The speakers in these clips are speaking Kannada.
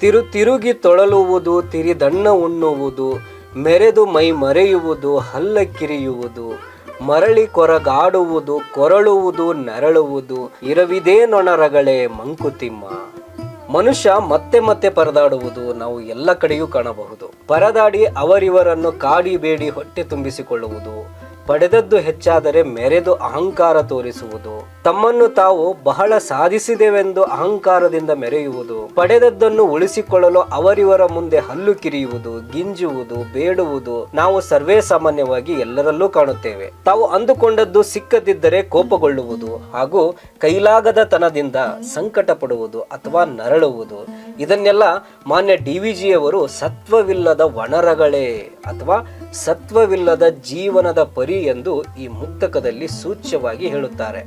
ತಿರು ತಿರುಗಿ ತೊಳಲುವುದು ತಿರಿದಣ್ಣ ಉಣ್ಣುವುದು, ಮೆರೆದು ಮೈ ಮರೆಯುವುದು, ಹಲ್ಲ ಕಿರಿಯುವುದು, ಮರಳಿ ಕೊರಗಾಡುವುದು, ಕೊರಳುವುದು, ನರಳುವುದು, ಇರವಿದೇ ನೊಣರಗಳೇ ಮಂಕುತಿಮ್ಮ. ಮನುಷ್ಯ ಮತ್ತೆ ಮತ್ತೆ ಪರದಾಡುವುದು, ನಾವು ಎಲ್ಲ ಕಡೆಯೂ ಕಾಣಬಹುದು. ಪರದಾಡಿ ಅವರಿವರನ್ನು ಕಾಡಿ ಬೇಡಿ ಹೊಟ್ಟೆ ತುಂಬಿಸಿಕೊಳ್ಳುವುದು. ಪಡೆದದ್ದು ಹೆಚ್ಚಾದರೆ ಮೆರೆದು ಅಹಂಕಾರ ತೋರಿಸುವುದು. ತಮ್ಮನ್ನು ತಾವು ಬಹಳ ಸಾಧಿಸಿದೆವೆಂದು ಅಹಂಕಾರದಿಂದ ಮೆರೆಯುವುದು. ಪಡೆದದ್ದನ್ನು ಉಳಿಸಿಕೊಳ್ಳಲು ಅವರಿವರ ಮುಂದೆ ಹಲ್ಲು ಕಿರಿಯುವುದು, ಗಿಂಜುವುದು, ಬೇಡುವುದು ನಾವು ಸರ್ವೇ ಸಾಮಾನ್ಯವಾಗಿ ಎಲ್ಲರಲ್ಲೂ ಕಾಣುತ್ತೇವೆ. ತಾವು ಅಂದುಕೊಂಡದ್ದು ಸಿಕ್ಕದಿದ್ದರೆ ಕೋಪಗೊಳ್ಳುವುದು ಹಾಗೂ ಕೈಲಾಗದ ತನದಿಂದ ಸಂಕಟ ಪಡುವುದು ಅಥವಾ ನರಳುವುದು. ಇದನ್ನೆಲ್ಲ ಮಾನ್ಯ ಡಿ ವಿ ಜಿಯವರು ಸತ್ವವಿಲ್ಲದ ವನರಗಳೇ ಅಥವಾ ಸತ್ವವಿಲ್ಲದ ಜೀವನದ ಪರಿ ಎಂದು ಈ ಮುಕ್ತಕದಲ್ಲಿ ಸೂಚ್ಯವಾಗಿ ಹೇಳುತ್ತಾರೆ.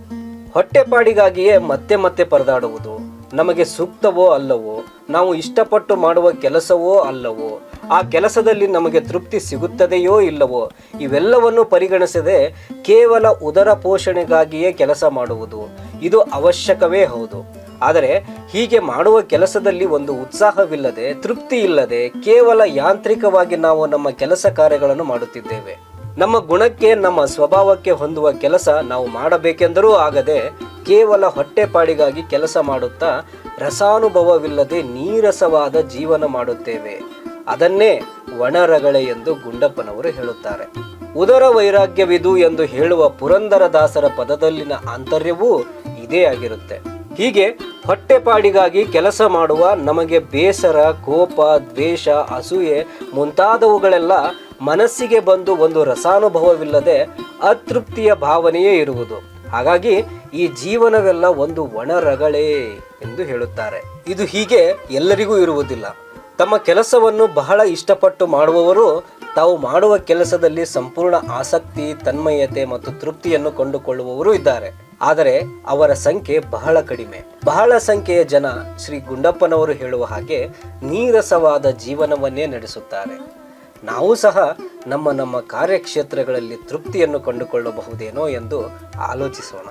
ಹೊಟ್ಟೆಪಾಡಿಗಾಗಿಯೇ ಮತ್ತೆ ಮತ್ತೆ ಪರದಾಡುವುದು. ನಮಗೆ ಸೂಕ್ತವೋ ಅಲ್ಲವೋ, ನಾವು ಇಷ್ಟಪಟ್ಟು ಮಾಡುವ ಕೆಲಸವೋ ಅಲ್ಲವೋ, ಆ ಕೆಲಸದಲ್ಲಿ ನಮಗೆ ತೃಪ್ತಿ ಸಿಗುತ್ತದೆಯೋ ಇಲ್ಲವೋ, ಇವೆಲ್ಲವನ್ನು ಪರಿಗಣಿಸದೆ ಕೇವಲ ಉದರ ಪೋಷಣೆಗಾಗಿಯೇ ಕೆಲಸ ಮಾಡುವುದು. ಇದು ಅವಶ್ಯಕವೇ ಹೌದು. ಆದರೆ ಹೀಗೆ ಮಾಡುವ ಕೆಲಸದಲ್ಲಿ ಒಂದು ಉತ್ಸಾಹವಿಲ್ಲದೆ, ತೃಪ್ತಿ ಇಲ್ಲದೆ, ಕೇವಲ ಯಾಂತ್ರಿಕವಾಗಿ ನಾವು ನಮ್ಮ ಕೆಲಸ ಕಾರ್ಯಗಳನ್ನು ಮಾಡುತ್ತಿದ್ದೇವೆ. ನಮ್ಮ ಗುಣಕ್ಕೆ, ನಮ್ಮ ಸ್ವಭಾವಕ್ಕೆ ಹೊಂದುವ ಕೆಲಸ ನಾವು ಮಾಡಬೇಕೆಂದರೂ ಆಗದೆ, ಕೇವಲ ಹೊಟ್ಟೆಪಾಡಿಗಾಗಿ ಕೆಲಸ ಮಾಡುತ್ತಾ ರಸಾನುಭವವಿಲ್ಲದೆ ನೀರಸವಾದ ಜೀವನ ಮಾಡುತ್ತೇವೆ. ಅದನ್ನೇ ಒಣರಗಳೆ ಎಂದು ಗುಂಡಪ್ಪನವರು ಹೇಳುತ್ತಾರೆ. ಉದರ ವೈರಾಗ್ಯವಿದು ಎಂದು ಹೇಳುವ ಪುರಂದರದಾಸರ ಪದದಲ್ಲಿನ ಆಂತರ್ಯವೂ ಇದೇ ಆಗಿರುತ್ತೆ. ಹೀಗೆ ಹೊಟ್ಟೆಪಾಡಿಗಾಗಿ ಕೆಲಸ ಮಾಡುವ ನಮಗೆ ಬೇಸರ, ಕೋಪ, ದ್ವೇಷ, ಅಸೂಯೆ ಮುಂತಾದವುಗಳೆಲ್ಲ ಮನಸ್ಸಿಗೆ ಬಂದು ಒಂದು ರಸಾನುಭವವಿಲ್ಲದೆ ಅತೃಪ್ತಿಯ ಭಾವನೆಯೇ ಇರುವುದು. ಹಾಗಾಗಿ ಈ ಜೀವನವೆಲ್ಲ ಒಂದು ಒಣರಗಳೇ ಎಂದು ಹೇಳುತ್ತಾರೆ. ಇದು ಹೀಗೆ ಎಲ್ಲರಿಗೂ ಇರುವುದಿಲ್ಲ. ತಮ್ಮ ಕೆಲಸವನ್ನು ಬಹಳ ಇಷ್ಟಪಟ್ಟು ಮಾಡುವವರು, ತಾವು ಮಾಡುವ ಕೆಲಸದಲ್ಲಿ ಸಂಪೂರ್ಣ ಆಸಕ್ತಿ, ತನ್ಮಯತೆ ಮತ್ತು ತೃಪ್ತಿಯನ್ನು ಕೊಂಡುಕೊಳ್ಳುವವರು ಇದ್ದಾರೆ. ಆದರೆ ಅವರ ಸಂಖ್ಯೆ ಬಹಳ ಕಡಿಮೆ. ಬಹಳ ಸಂಖ್ಯೆಯ ಜನ ಶ್ರೀ ಗುಂಡಪ್ಪನವರು ಹೇಳುವ ಹಾಗೆ ನೀರಸವಾದ ಜೀವನವನ್ನೇ ನಡೆಸುತ್ತಾರೆ. ನಾವು ಸಹ ನಮ್ಮ ನಮ್ಮ ಕಾರ್ಯಕ್ಷೇತ್ರಗಳಲ್ಲಿ ತೃಪ್ತಿಯನ್ನು ಕಂಡುಕೊಳ್ಳಬಹುದೇನೋ ಎಂದು ಆಲೋಚಿಸೋಣ.